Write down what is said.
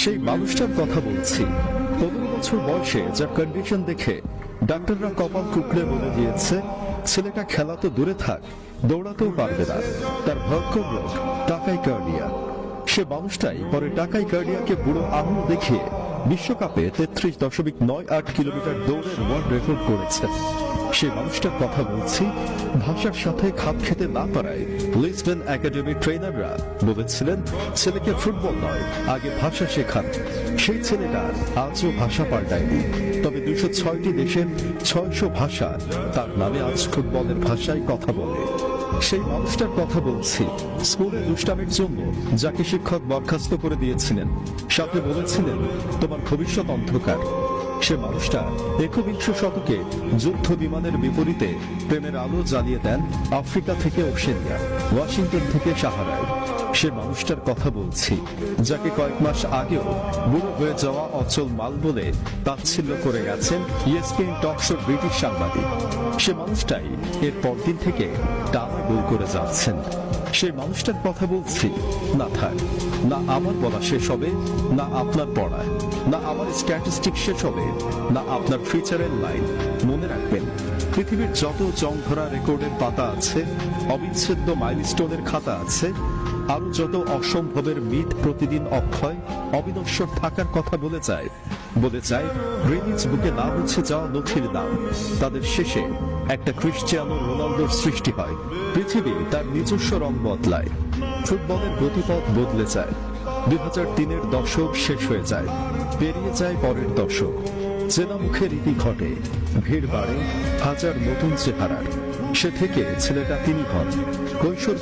সেই মানুষটার কথা বলছি। পনেরো বছর বয়সে যা কন্ডিশন দেখে ডাক্তাররা কপাল কুকড়ে বলে দিয়েছে, ছেলেটা খেলা তো দূরে থাক, দৌড়াতেও পারবে না। তার ভয়ঙ্কর রোগ, টাকাই কার্ডিয়া সে মানুষটাই পরে টাকাই কার্ডিয়াকে বুড়ো আঙুল দেখিয়ে বিশ্বকাপে তেত্রিশ দশমিক নয় আট কিলোমিটার দৌড়ের ওয়ার্ল্ড রেকর্ড করেছে। সে মানুষটার কথা বলছি, ভাষার সাথে খাপ খেতে না পারায় লিসবেন একাডেমির ট্রেনাররা বলেছিলেন, ছেলেকে ফুটবল নয়, আগে ভাষা শেখান। সেই ছেলেটা আজও ভাষা পাল্টায়নি। তবে দুশো ছয়টি দেশের ছয়শো ভাষা তার নামে আজ ফুটবলের ভাষায় কথা বলে। সেই মানুষটার কথা বলছি। স্কুলে দুষ্টামির জন্য যাকে শিক্ষক বরখাস্ত করে দিয়েছিলেন, সাথে বলেছিলেন, তোমার ভবিষ্যৎ অন্ধকার। সে মানুষটা একবিংশ শতকে যুদ্ধ বিমানের বিপরীতে প্রেমের আলো জ্বালিয়ে দেন আফ্রিকা থেকে ওশেনিয়া ওয়াশিংটন থেকে সাহারায়। সে মানুষটার কথা বলছি, যাকে কয়েক মাস আগেও বুড়ো হয়ে যাওয়া অচল মাল বলে তাচ্ছিল্য করে গেছেন ইএসপিএন টকশোর ব্রিটিশ সাংবাদিক। সে মানুষটাই এর পরদিন থেকে টানা গোল করে যাচ্ছেন। সেই মানুষটার কথা বলছি, না থাক, না আমার বলা শেষ হবে, না আপনার পড়ায় না আমার স্ট্যাটিস্টিক শেষ হবে, না আপনার ফিচারের লাইন মনে রাখবেন, পৃথিবীর যত জং ধরা রেকর্ডের পাতা আছে, অবিচ্ছেদ্য মাইলস্টোনের খাতা আছে আরও যত অসম্ভবের মিথ প্রতিদিন অক্ষয়, অবিনশ্বর থাকার কথা বলে যায়। বলে যায় গ্রিনিজ বুকে না হচ্ছে যাওয়া নথির নাম। তাদের শেষে একটা ক্রিশ্চিয়ানো রোনাল্ডোর সৃষ্টি হয়। পৃথিবী তার নিজস্ব রং বদলায়। ফুটবলের গতিপথ বদলে যায়। দুই হাজার তিনের দশক শেষ হয়ে যায়। পেরিয়ে যায় পরের দশক। চেনা মুখে রীতি ঘটে। ভিড় বাড়ে হাজার নতুন চেহারার। সে থেকে ছেলেটা তিনি হন। কৈশোর